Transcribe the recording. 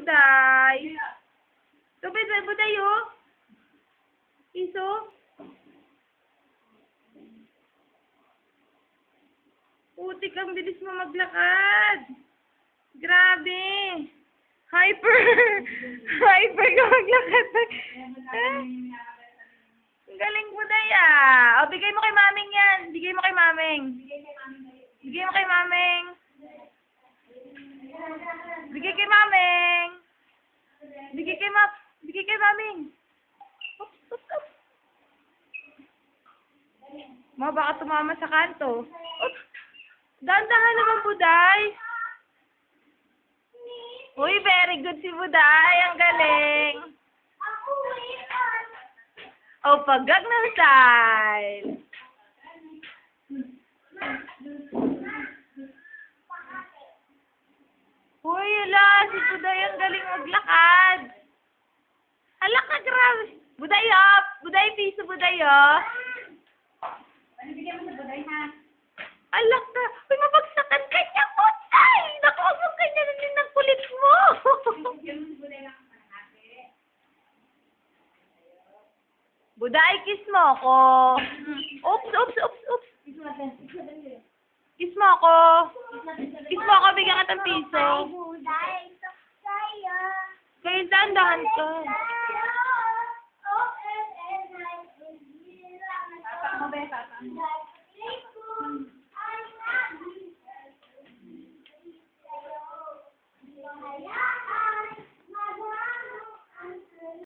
Buday. Ito, Buday, Buday, oh. Iso. Putik, ang bilis mo maglakad. Grabe. Hyper. Hyper ka maglakad. Galing mo na ah. O, bigay mo kay maming yan. Bigay mo kay maming. Bigay mo kay maming. Bigay kay maming. Bigay kay ma... Bigay kay maming. Oops, oops, oops. Ma, baka tumama sa kanto. Oops. Dahan-dahan naman, Buday. Uy, very good si Buday. Ang galing. Oh, pagag ng style. Uy, ala, si Buday ang galing maglakad. Hala ka, grabe. Buday up. Buday piso, Buday oh. Ala ka. Uy, mabagsakan ka niya, Buday. Naku, huwag mo kanya na din ng kulit mo. Buday, kiss mo ako. Oops, oops, oops, oops. Kiss mo ako. Kiss mo ako, bigyan ka ng piso. Kaya dahan ka. Yeah.